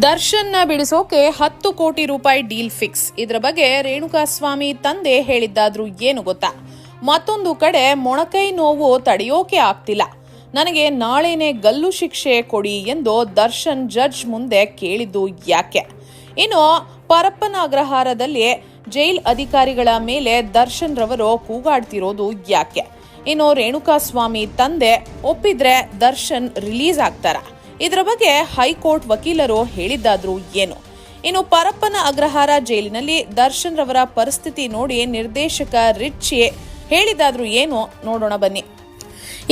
ದರ್ಶನ್ನ ಬಿಡಿಸೋಕೆ ಹತ್ತು ಕೋಟಿ ರೂಪಾಯಿ ಡೀಲ್ ಫಿಕ್ಸ್. ಇದರ ಬಗ್ಗೆ ರೇಣುಕಾಸ್ವಾಮಿ ತಂದೆ ಹೇಳಿದ್ದಾದ್ರೂ ಏನು ಗೊತ್ತಾ? ಮತ್ತೊಂದು ಕಡೆ ಮೊಣಕೈ ನೋವು ತಡೆಯೋಕೆ ಆಗ್ತಿಲ್ಲ. ನನಗೆ ನಾಳೆನೆ ಗಲ್ಲು ಶಿಕ್ಷೆ ಕೊಡಿ ಎಂದು ದರ್ಶನ್ ಜಡ್ಜ್ ಮುಂದೆ ಕೇಳಿದ್ದು ಯಾಕೆ? ಇನ್ನು ಪರಪ್ಪನ ಅಗ್ರಹಾರದಲ್ಲಿ ಜೈಲ್ ಅಧಿಕಾರಿಗಳ ಮೇಲೆ ದರ್ಶನ್ ರವರು ಕೂಗಾಡ್ತಿರೋದು ಯಾಕೆ? ಇನ್ನು ರೇಣುಕಾಸ್ವಾಮಿ ತಂದೆ ಒಪ್ಪಿದ್ರೆ ದರ್ಶನ್ ರಿಲೀಸ್ ಆಗ್ತಾರ? ಇದರ ಬಗ್ಗೆ ಹೈಕೋರ್ಟ್ ವಕೀಲರು ಹೇಳಿದ್ದಾದ್ರೂ ಏನು? ಇನ್ನು ಪರಪ್ಪನ ಅಗ್ರಹಾರ ಜೈಲಿನಲ್ಲಿ ದರ್ಶನ್ ರವರ ಪರಿಸ್ಥಿತಿ ನೋಡಿ ನಿರ್ದೇಶಕ ರಿಚ್ಚಿ ಹೇಳಿದಾದ್ರೂ ಏನು? ನೋಡೋಣ ಬನ್ನಿ.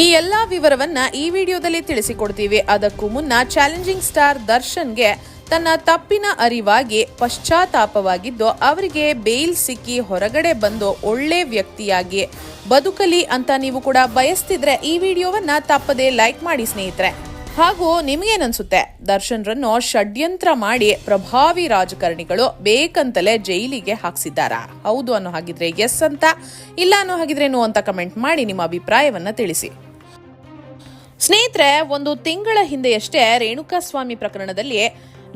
ಈ ಎಲ್ಲಾ ವಿವರವನ್ನ ಈ ವಿಡಿಯೋದಲ್ಲಿ ತಿಳಿಸಿಕೊಡ್ತೀವಿ. ಅದಕ್ಕೂ ಮುನ್ನ ಚಾಲೆಂಜಿಂಗ್ ಸ್ಟಾರ್ ದರ್ಶನ್ಗೆ ತನ್ನ ತಪ್ಪಿನ ಅರಿವಾಗಿ ಪಶ್ಚಾತ್ತಾಪವಾಗಿದ್ದು, ಅವರಿಗೆ ಬೇಲ್ ಸಿಕ್ಕಿ ಹೊರಗಡೆ ಬಂದು ಒಳ್ಳೆ ವ್ಯಕ್ತಿಯಾಗಿ ಬದುಕಲಿ ಅಂತ ನೀವು ಕೂಡ ಬಯಸ್ತಿದ್ರೆ ಈ ವಿಡಿಯೋವನ್ನ ತಪ್ಪದೆ ಲೈಕ್ ಮಾಡಿ ಸ್ನೇಹಿತರೆ. ಹಾಗೂ ನಿಮಗೇನನ್ಸುತ್ತೆ? ದರ್ಶನ್ರನ್ನು ಷಡ್ಯಂತ್ರ ಮಾಡಿ ಪ್ರಭಾವಿ ರಾಜಕಾರಣಿಗಳು ಬೇಕಂತಲೇ ಜೈಲಿಗೆ ಹಾಕ್ಸಿದ್ದಾರಾ? ಹೌದು ಅನ್ನೋ ಹಾಗಿದ್ರೆ ಎಸ್ ಅಂತ, ಇಲ್ಲ ಅನ್ನೋ ಹಾಗಿದ್ರೆ ನೋ ಅಂತ ಕಮೆಂಟ್ ಮಾಡಿ ನಿಮ್ಮ ಅಭಿಪ್ರಾಯವನ್ನ ತಿಳಿಸಿ. ಸ್ನೇಹಿತರೆ, ಒಂದು ತಿಂಗಳ ಹಿಂದೆಯಷ್ಟೇ ರೇಣುಕಾಸ್ವಾಮಿ ಪ್ರಕರಣದಲ್ಲಿ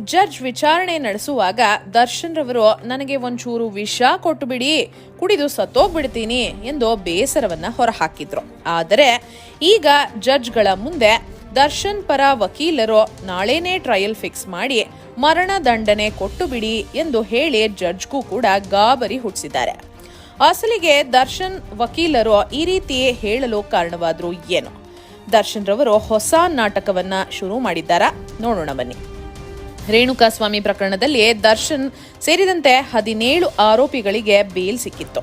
ಜಡ್ಜ್ ವಿಚಾರಣೆ ನಡೆಸುವಾಗ ದರ್ಶನ್ ರವರು ನನಗೆ ಒಂಚೂರು ವಿಷ ಕೊಟ್ಟು ಬಿಡಿ, ಕುಡಿದು ಸತ್ತೋಗ್ಬಿಡ್ತೀನಿ ಎಂದು ಬೇಸರವನ್ನ ಹೊರಹಾಕಿದ್ರು. ಆದರೆ ಈಗ ಜಡ್ಜ್ಗಳ ಮುಂದೆ ದರ್ಶನ್ ಪರ ವಕೀಲರು ನಾಳೆನೇ ಟ್ರಯಲ್ ಫಿಕ್ಸ್ ಮಾಡಿ ಮರಣ ದಂಡನೆ ಕೊಟ್ಟು ಬಿಡಿ ಎಂದು ಹೇಳಿ ಜಡ್ಜ್ಗೂ ಕೂಡ ಗಾಬರಿ ಹುಟ್ಟಿಸಿದ್ದಾರೆ. ಅಸಲಿಗೆ ದರ್ಶನ್ ವಕೀಲರು ಈ ರೀತಿಯೇ ಹೇಳಲು ಕಾರಣವಾದ್ರು ಏನು? ದರ್ಶನ್ ರವರು ಹೊಸ ನಾಟಕವನ್ನ ಶುರು ಮಾಡಿದ್ದಾರಾ? ನೋಡೋಣ ಬನ್ನಿ. ರೇಣುಕಾಸ್ವಾಮಿ ಪ್ರಕರಣದಲ್ಲಿ ದರ್ಶನ್ ಸೇರಿದಂತೆ ಹದಿನೇಳು ಆರೋಪಿಗಳಿಗೆ ಬೇಲ್ ಸಿಕ್ಕಿತ್ತು.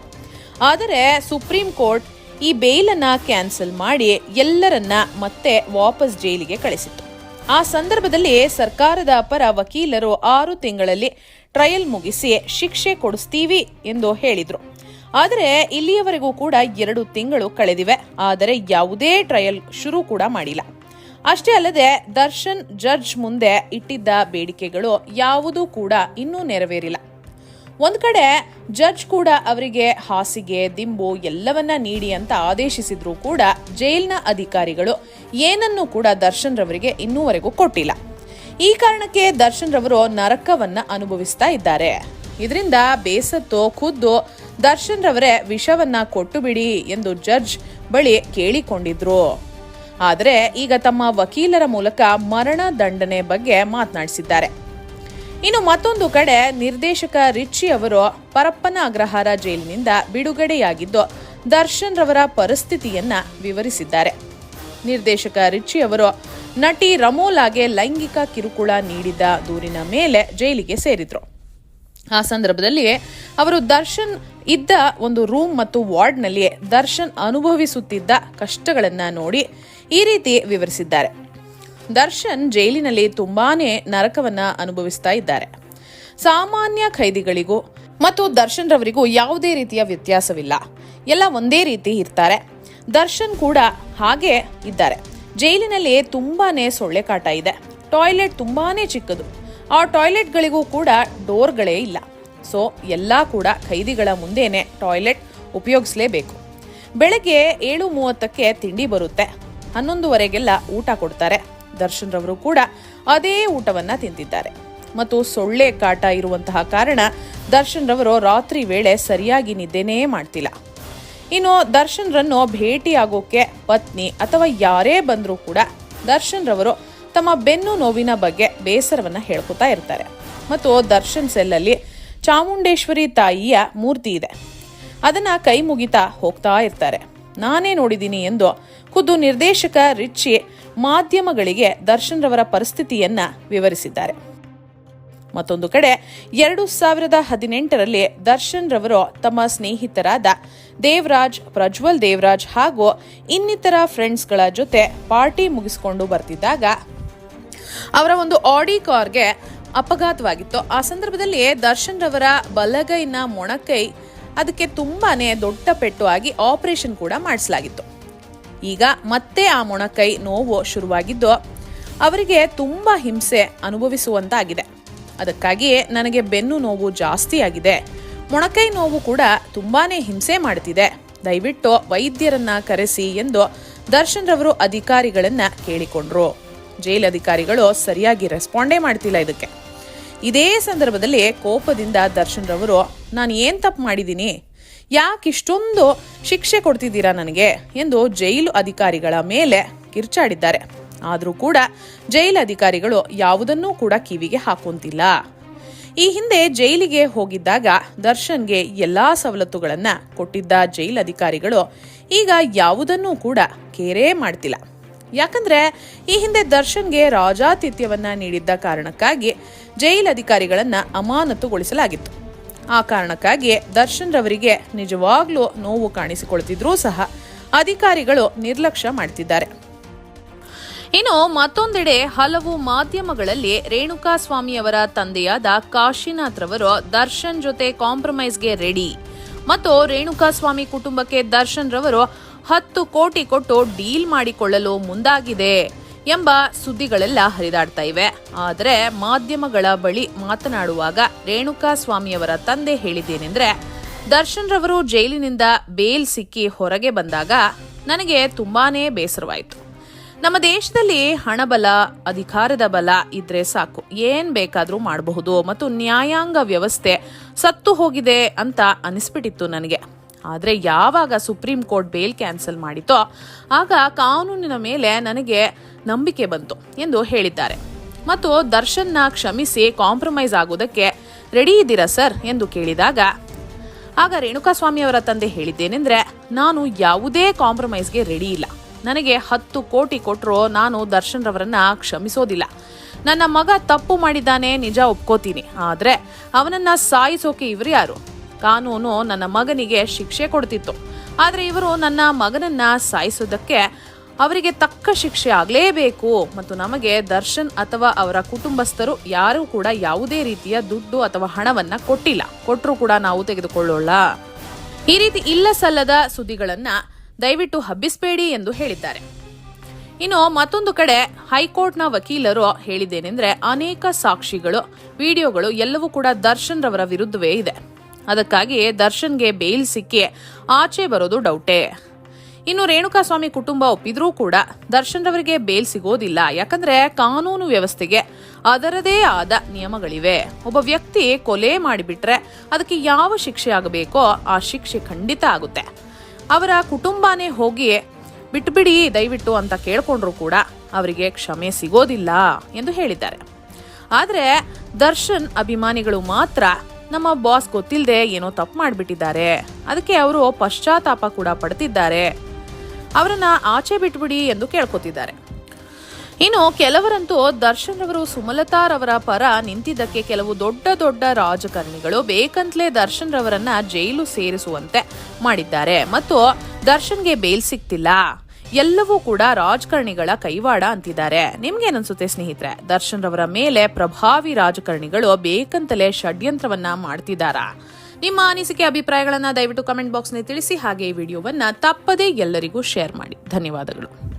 ಆದರೆ ಸುಪ್ರೀಂ ಕೋರ್ಟ್ ಈ ಬೇಲನ್ನ ಕ್ಯಾನ್ಸಲ್ ಮಾಡಿ ಎಲ್ಲರನ್ನ ಮತ್ತೆ ವಾಪಸ್ ಜೈಲಿಗೆ ಕಳಿಸಿತ್ತು. ಆ ಸಂದರ್ಭದಲ್ಲಿ ಸರ್ಕಾರದ ಪರ ವಕೀಲರು ಆರು ತಿಂಗಳಲ್ಲಿ ಟ್ರಯಲ್ ಮುಗಿಸಿ ಶಿಕ್ಷೆ ಕೊಡಿಸ್ತೀವಿ ಎಂದು ಹೇಳಿದರು. ಆದರೆ ಇಲ್ಲಿಯವರೆಗೂ ಕೂಡ ಎರಡು ತಿಂಗಳು ಕಳೆದಿವೆ. ಆದರೆ ಯಾವುದೇ ಟ್ರಯಲ್ ಶುರು ಕೂಡ ಮಾಡಿಲ್ಲ. ಅಷ್ಟೇ ಅಲ್ಲದೆ ದರ್ಶನ್ ಜಡ್ಜ್ ಮುಂದೆ ಇಟ್ಟಿದ್ದ ಬೇಡಿಕೆಗಳು ಯಾವುದೂ ಕೂಡ ಇನ್ನೂ ನೆರವೇರಿಲ್ಲ. ಒಂದ್ ಕಡೆ ಜಡ್ಜ್ ಕೂಡ ಅವರಿಗೆ ಹಾಸಿಗೆ, ದಿಂಬು ಎಲ್ಲವನ್ನ ನೀಡಿ ಅಂತ ಆದೇಶಿಸಿದ್ರು ಕೂಡ ಜೈಲ್ನ ಅಧಿಕಾರಿಗಳು ಏನನ್ನೂ ಕೂಡ ದರ್ಶನ್ ರವರಿಗೆ ಇನ್ನೂವರೆಗೂ ಕೊಟ್ಟಿಲ್ಲ. ಈ ಕಾರಣಕ್ಕೆ ದರ್ಶನ್ ರವರು ನರಕವನ್ನ ಅನುಭವಿಸ್ತಾ ಇದ್ದಾರೆ. ಇದರಿಂದ ಬೇಸತ್ತು, ಖುದ್ದು ದರ್ಶನ್ ರವರೇ ವಿಷವನ್ನ ಕೊಟ್ಟು ಬಿಡಿ ಎಂದು ಜಡ್ಜ್ ಬಳಿ ಕೇಳಿಕೊಂಡಿದ್ರು. ಆದರೆ ಈಗ ತಮ್ಮ ವಕೀಲರ ಮೂಲಕ ಮರಣ ದಂಡನೆ ಬಗ್ಗೆ ಮಾತನಾಡಿಸಿದ್ದಾರೆ. ಇನ್ನು ಮತ್ತೊಂದು ಕಡೆ ನಿರ್ದೇಶಕ ರಿಚ್ಚಿ ಅವರು ಪರಪ್ಪನ ಅಗ್ರಹಾರ ಜೈಲಿನಿಂದ ಬಿಡುಗಡೆಯಾಗಿದ್ದು, ದರ್ಶನ್ ರವರ ಪರಿಸ್ಥಿತಿಯನ್ನ ವಿವರಿಸಿದ್ದಾರೆ. ನಿರ್ದೇಶಕ ರಿಚ್ಚಿ ಅವರು ನಟಿ ರಮೋಲಾಗೆ ಲೈಂಗಿಕ ಕಿರುಕುಳ ನೀಡಿದ ದೂರಿನ ಮೇಲೆ ಜೈಲಿಗೆ ಸೇರಿದ್ರು. ಆ ಸಂದರ್ಭದಲ್ಲಿ ಅವರು ದರ್ಶನ್ ಇದ್ದ ಒಂದು ರೂಮ್ ಮತ್ತು ವಾರ್ಡ್ನಲ್ಲಿ ದರ್ಶನ್ ಅನುಭವಿಸುತ್ತಿದ್ದ ಕಷ್ಟಗಳನ್ನು ನೋಡಿ ಈ ರೀತಿ ವಿವರಿಸಿದ್ದಾರೆ. ದರ್ಶನ್ ಜೈಲಿನಲ್ಲಿ ತುಂಬಾನೇ ನರಕವನ್ನ ಅನುಭವಿಸ್ತಾ ಇದ್ದಾರೆ. ಸಾಮಾನ್ಯ ಖೈದಿಗಳಿಗೂ ಮತ್ತು ದರ್ಶನ್ ರವರಿಗೂ ಯಾವುದೇ ರೀತಿಯ ವ್ಯತ್ಯಾಸವಿಲ್ಲ. ಎಲ್ಲ ಒಂದೇ ರೀತಿ ಇರ್ತಾರೆ. ದರ್ಶನ್ ಕೂಡ ಹಾಗೆ ಇದ್ದಾರೆ. ಜೈಲಿನಲ್ಲಿ ತುಂಬಾನೇ ಸೊಳ್ಳೆ ಕಾಟ ಇದೆ. ಟಾಯ್ಲೆಟ್ ತುಂಬಾನೇ ಚಿಕ್ಕದು. ಆ ಟಾಯ್ಲೆಟ್ಗಳಿಗೂ ಕೂಡ ಡೋರ್ಗಳೇ ಇಲ್ಲ. ಸೊ, ಎಲ್ಲ ಕೂಡ ಖೈದಿಗಳ ಮುಂದೆನೆ ಟಾಯ್ಲೆಟ್ ಉಪಯೋಗಿಸಲೇಬೇಕು. ಬೆಳಗ್ಗೆ ಏಳು ಮೂವತ್ತಕ್ಕೆ ತಿಂಡಿ ಬರುತ್ತೆ. ಹನ್ನೊಂದುವರೆಗೆಲ್ಲ ಊಟ ಕೊಡ್ತಾರೆ. ದರ್ಶನ್ ರವರು ಕೂಡ ಅದೇ ಊಟವನ್ನ ತಿಂತಿದ್ದಾರೆ ಮತ್ತು ಸೊಳ್ಳೆ ಕಾಟ ಇರುವಂತಹ ಕಾರಣ ದರ್ಶನ್ ರವರು ರಾತ್ರಿ ವೇಳೆ ಸರಿಯಾಗಿ ನಿದ್ದೆನೇ ಮಾಡ್ತಿಲ್ಲ. ಇನ್ನು ದರ್ಶನ್ ರನ್ನು ಭೇಟಿಯಾಗೋಕೆ ಪತ್ನಿ ಅಥವಾ ಯಾರೇ ಬಂದರೂ ಕೂಡ ದರ್ಶನ್ ರವರು ತಮ್ಮ ಬೆನ್ನು ನೋವಿನ ಬಗ್ಗೆ ಬೇಸರವನ್ನ ಹೇಳ್ಕೊತಾ ಇರ್ತಾರೆ. ಮತ್ತು ದರ್ಶನ್ ಸೆಲ್ಲಲ್ಲಿ ಚಾಮುಂಡೇಶ್ವರಿ ತಾಯಿಯ ಮೂರ್ತಿ ಇದೆ. ಅದನ್ನ ಕೈ ಮುಗಿತಾ ಹೋಗ್ತಾ ಇರ್ತಾರೆ. ನಾನೇ ನೋಡಿದ್ದೀನಿ ಎಂದು ಖುದ್ದು ನಿರ್ದೇಶಕ ರಿಚ್ಚಿ ಮಾಧ್ಯಮಗಳಿಗೆ ದರ್ಶನ್ ರವರ ಪರಿಸ್ಥಿತಿಯನ್ನ ವಿವರಿಸಿದ್ದಾರೆ. ಮತ್ತೊಂದು ಕಡೆ, ಎರಡು ಸಾವಿರದ ಹದಿನೆಂಟರಲ್ಲಿ ದರ್ಶನ್ ರವರು ತಮ್ಮ ಸ್ನೇಹಿತರಾದ ದೇವರಾಜ್, ಪ್ರಜ್ವಲ್ ದೇವರಾಜ್ ಹಾಗೂ ಇನ್ನಿತರ ಫ್ರೆಂಡ್ಸ್ಗಳ ಜೊತೆ ಪಾರ್ಟಿ ಮುಗಿಸ್ಕೊಂಡು ಬರ್ತಿದ್ದಾಗ ಅವರ ಒಂದು ಆಡಿ ಕಾರ್ಗೆ ಅಪಘಾತವಾಗಿತ್ತು. ಆ ಸಂದರ್ಭದಲ್ಲಿ ದರ್ಶನ್ ರವರ ಬಲಗೈನ ಮೊಣಕೈ ಅದಕ್ಕೆ ತುಂಬಾನೇ ದೊಡ್ಡ ಪೆಟ್ಟು ಆಗಿ ಆಪರೇಷನ್ ಕೂಡ ಮಾಡಿಸಲಾಗಿತ್ತು. ಈಗ ಮತ್ತೆ ಆ ಮೊಣಕೈ ನೋವು ಶುರುವಾಗಿದ್ದು ಅವರಿಗೆ ತುಂಬ ಹಿಂಸೆ ಅನುಭವಿಸುವಂತಾಗಿದೆ. ಅದಕ್ಕಾಗಿಯೇ ನನಗೆ ಬೆನ್ನು ನೋವು ಜಾಸ್ತಿ ಆಗಿದೆ ಮೊಣಕೈ ನೋವು ಕೂಡ ತುಂಬಾ ಹಿಂಸೆ ಮಾಡ್ತಿದೆ. ದಯವಿಟ್ಟು ವೈದ್ಯರನ್ನ ಕರೆಸಿ ಎಂದು ದರ್ಶನ್ ರವರು ಅಧಿಕಾರಿಗಳನ್ನ ಕೇಳಿಕೊಂಡ್ರು. ಜೈಲ್ ಅಧಿಕಾರಿಗಳು ಸರಿಯಾಗಿ ರೆಸ್ಪಾಂಡೇ ಮಾಡ್ತಿಲ್ಲ ಇದಕ್ಕೆ. ಇದೇ ಸಂದರ್ಭದಲ್ಲಿ ಕೋಪದಿಂದ ದರ್ಶನ್ ರವರು, ನಾನು ಏನ್ ತಪ್ಪು ಮಾಡಿದ್ದೀನಿ ಯಾಕೆ ಇಷ್ಟೊಂದು ಶಿಕ್ಷೆ ಕೊಡ್ತಿದ್ದೀರಾ ನನಗೆ ಎಂದು ಜೈಲು ಅಧಿಕಾರಿಗಳ ಮೇಲೆ ಕಿರ್ಚಾಡಿದ್ದಾರೆ. ಆದರೂ ಕೂಡ ಜೈಲು ಅಧಿಕಾರಿಗಳು ಯಾವುದನ್ನೂ ಕೂಡ ಕಿವಿಗೆ ಹಾಕುವಂತಿಲ್ಲ. ಈ ಹಿಂದೆ ಜೈಲಿಗೆ ಹೋಗಿದ್ದಾಗ ದರ್ಶನ್ಗೆ ಎಲ್ಲಾ ಸವಲತ್ತುಗಳನ್ನ ಕೊಟ್ಟಿದ್ದ ಜೈಲ್ ಅಧಿಕಾರಿಗಳು ಈಗ ಯಾವುದನ್ನೂ ಕೂಡ ಕೇರೇ ಮಾಡ್ತಿಲ್ಲ. ಯಾಕಂದ್ರೆ ಈ ಹಿಂದೆ ದರ್ಶನ್ಗೆ ರಾಜಾತಿಥ್ಯವನ್ನ ನೀಡಿದ್ದ ಕಾರಣಕ್ಕಾಗಿ ಜೈಲು ಅಧಿಕಾರಿಗಳನ್ನ ಅಮಾನತುಗೊಳಿಸಲಾಗಿತ್ತು. ಆ ಕಾರಣಕ್ಕಾಗಿ ದರ್ಶನ್ ರವರಿಗೆ ನಿಜವಾಗ್ಲೂ ನೋವು ಕಾಣಿಸಿಕೊಳ್ತಿದ್ರೂ ಸಹ ಅಧಿಕಾರಿಗಳು ನಿರ್ಲಕ್ಷ್ಯ ಮಾಡ್ತಿದ್ದಾರೆ. ಇನ್ನು ಮತ್ತೊಂದೆಡೆ ಹಲವು ಮಾಧ್ಯಮಗಳಲ್ಲಿ ರೇಣುಕಾ ಸ್ವಾಮಿಯವರ ತಂದೆಯಾದ ಕಾಶಿನಾಥ್ ರವರು ದರ್ಶನ್ ಜೊತೆ ಕಾಂಪ್ರಮೈಸ್ಗೆ ರೆಡಿ. ಮತ್ತು ರೇಣುಕಾ ಸ್ವಾಮಿ ಕುಟುಂಬಕ್ಕೆ ದರ್ಶನ್ ರವರು ಹತ್ತು ಕೋಟಿ ಕೊಟ್ಟು ಡೀಲ್ ಮಾಡಿಕೊಳ್ಳಲು ಮುಂದಾಗಿದೆ. ಎಂಬ ಸುದ್ದಿಗಳೆಲ್ಲ ಹರಿದಾಡ್ತಾ ಇವೆ. ಆದರೆ ಮಾಧ್ಯಮಗಳ ಬಳಿ ಮಾತನಾಡುವಾಗ ರೇಣುಕಾ ಸ್ವಾಮಿಯವರ ತಂದೆ ಹೇಳಿದ್ದೇನೆಂದ್ರೆ, ದರ್ಶನ್ ರವರು ಜೈಲಿನಿಂದ ಬೇಲ್ ಸಿಕ್ಕಿ ಹೊರಗೆ ಬಂದಾಗ ನನಗೆ ತುಂಬಾನೇ ಬೇಸರವಾಯಿತು. ನಮ್ಮ ದೇಶದಲ್ಲಿ ಹಣಬಲ, ಅಧಿಕಾರದ ಬಲ ಇದ್ರೆ ಸಾಕು. ಏನ್ ಬೇಕಾದರೂ ಮಾಡಬಹುದು ಮತ್ತು ನ್ಯಾಯಾಂಗ ವ್ಯವಸ್ಥೆ ಸತ್ತು ಹೋಗಿದೆ ಅಂತ ಅನಿಸ್ಬಿಟ್ಟಿತ್ತು ನನಗೆ. ಆದ್ರೆ ಯಾವಾಗ ಸುಪ್ರೀಂ ಕೋರ್ಟ್ ಬೇಲ್ ಕ್ಯಾನ್ಸಲ್ ಮಾಡಿತೋ ಆಗ ಕಾನೂನಿನ ಮೇಲೆ ನನಗೆ ನಂಬಿಕೆ ಬಂತು ಎಂದು ಹೇಳಿದ್ದಾರೆ. ಮತ್ತು ದರ್ಶನ್ನ ಕ್ಷಮಿಸಿ ಕಾಂಪ್ರಮೈಸ್ ಆಗೋದಕ್ಕೆ ರೆಡಿ ಇದ್ದೀರಾ ಸರ್? ಎಂದು ಕೇಳಿದಾಗ, ಆಗ ರೇಣುಕಾಸ್ವಾಮಿ ಅವರ ತಂದೆ ಹೇಳಿದ್ದೇನೆಂದ್ರೆ, ನಾನು ಯಾವುದೇ ಕಾಂಪ್ರಮೈಸ್ಗೆ ರೆಡಿ ಇಲ್ಲ. ನನಗೆ ಹತ್ತು ಕೋಟಿ ಕೊಟ್ಟರು ನಾನು ದರ್ಶನ್ ರವರನ್ನ ಕ್ಷಮಿಸೋದಿಲ್ಲ. ನನ್ನ ಮಗ ತಪ್ಪು ಮಾಡಿದ್ದಾನೆ, ನಿಜ ಒಪ್ಕೋತೀನಿ. ಆದರೆ ಅವನನ್ನ ಸಾಯಿಸೋಕೆ ಇವರು ಯಾರು? ಕಾನೂನು ನನ್ನ ಮಗನಿಗೆ ಶಿಕ್ಷೆ ಕೊಡ್ತಿತ್ತು. ಆದರೆ ಇವರು ನನ್ನ ಮಗನನ್ನ ಸಾಯಿಸೋದಕ್ಕೆ ಅವರಿಗೆ ತಕ್ಕ ಶಿಕ್ಷೆ ಆಗಲೇಬೇಕು ಮತ್ತು ನಮಗೆ ದರ್ಶನ್ ಅಥವಾ ಅವರ ಕುಟುಂಬಸ್ಥರು ಯಾರೂ ಕೂಡ ಯಾವುದೇ ರೀತಿಯ ದುಡ್ಡು ಅಥವಾ ಹಣವನ್ನ ಕೊಟ್ಟಿಲ್ಲ. ಕೊಟ್ಟರು ಕೂಡ ನಾವು ತೆಗೆದುಕೊಳ್ಳೋಣ ಈ ರೀತಿ ಇಲ್ಲ ಸಲ್ಲದ ಸುದ್ದಿಗಳನ್ನ ದಯವಿಟ್ಟು ಹಬ್ಬಿಸಬೇಡಿ ಎಂದು ಹೇಳಿದ್ದಾರೆ. ಇನ್ನು ಮತ್ತೊಂದು ಕಡೆ ಹೈಕೋರ್ಟ್ನ ವಕೀಲರು ಹೇಳಿದ್ದೇನೆಂದ್ರೆ ಅನೇಕ ಸಾಕ್ಷಿಗಳು, ವಿಡಿಯೋಗಳು ಎಲ್ಲವೂ ಕೂಡ ದರ್ಶನ್ ರವರ ವಿರುದ್ಧವೇ ಇದೆ. ಅದಕ್ಕಾಗಿ ದರ್ಶನ್ಗೆ ಬೇಲ್ ಸಿಕ್ಕಿ ಆಚೆ ಬರೋದು ಡೌಟೇ. ಇನ್ನು ರೇಣುಕಾಸ್ವಾಮಿ ಕುಟುಂಬ ಒಪ್ಪಿದ್ರೂ ಕೂಡ ದರ್ಶನ್ ರವರಿಗೆ ಬೇಲ್ ಸಿಗೋದಿಲ್ಲ. ಯಾಕಂದ್ರೆ ಕಾನೂನು ವ್ಯವಸ್ಥೆಗೆ ಅದರದೇ ಆದ ನಿಯಮಗಳಿವೆ. ಒಬ್ಬ ವ್ಯಕ್ತಿ ಕೊಲೆ ಮಾಡಿಬಿಟ್ರೆ ಅದಕ್ಕೆ ಯಾವ ಶಿಕ್ಷೆ ಆಗಬೇಕೋ ಆ ಶಿಕ್ಷೆ ಖಂಡಿತ ಆಗುತ್ತೆ. ಅವರ ಕುಟುಂಬನೇ ಹೋಗಿ ಬಿಟ್ಬಿಡಿ, ದಯವಿಟ್ಟು ಅಂತ ಕೇಳ್ಕೊಂಡ್ರು ಕೂಡ ಅವರಿಗೆ ಕ್ಷಮೆ ಸಿಗೋದಿಲ್ಲ ಎಂದು ಹೇಳಿದ್ದಾರೆ. ಆದರೆ ದರ್ಶನ್ ಅಭಿಮಾನಿಗಳು ಮಾತ್ರ ನಮ್ಮ ಬಾಸ್ ಗೊತ್ತಿಲ್ಲದೆ ಏನೋ ತಪ್ಪು ಮಾಡಿಬಿಟ್ಟಿದ್ದಾರೆ. ಅದಕ್ಕೆ ಅವರು ಪಶ್ಚಾತ್ತಾಪ ಕೂಡ ಪಡ್ತಿದ್ದಾರೆ. ಅವರನ್ನ ಆಚೆ ಬಿಟ್ಬಿಡಿ ಎಂದು ಕೇಳ್ಕೊತಿದ್ದಾರೆ. ಇನ್ನು ಕೆಲವರಂತೂ ದರ್ಶನ್ ರವರು ಸುಮಲತಾರವರ ಪರ ನಿಂತಿದ್ದಕ್ಕೆ ಕೆಲವು ದೊಡ್ಡ ದೊಡ್ಡ ರಾಜಕಾರಣಿಗಳು ಬೇಕಂತಲೇ ದರ್ಶನ್ ರವರನ್ನ ಜೈಲು ಸೇರಿಸುವಂತೆ ಮಾಡಿದ್ದಾರೆ. ಮತ್ತು ದರ್ಶನ್ಗೆ ಬೇಲ್ ಸಿಗ್ತಿಲ್ಲ. ಎಲ್ಲವೂ ಕೂಡ ರಾಜಕಾರಣಿಗಳ ಕೈವಾಡ ಅಂತಿದ್ದಾರೆ. ನಿಮ್ಗೇನನ್ಸುತ್ತೆ ಸ್ನೇಹಿತರೆ? ದರ್ಶನ್ ರವರ ಮೇಲೆ ಪ್ರಭಾವಿ ರಾಜಕಾರಣಿಗಳು ಬೇಕಂತಲೇ ಷಡ್ಯಂತ್ರವನ್ನ ಮಾಡ್ತಿದ್ದಾರಾ. ನಿಮ್ಮ ಅನಿಸಿಕೆ, ಅಭಿಪ್ರಾಯಗಳನ್ನ ದಯವಿಟ್ಟು ಕಮೆಂಟ್ ಬಾಕ್ಸ್ನಲ್ಲಿ ತಿಳಿಸಿ, ಹಾಗೆ ಈ ವಿಡಿಯೋವನ್ನ ತಪ್ಪದೇ ಎಲ್ಲರಿಗೂ ಶೇರ್ ಮಾಡಿ. ಧನ್ಯವಾದಗಳು.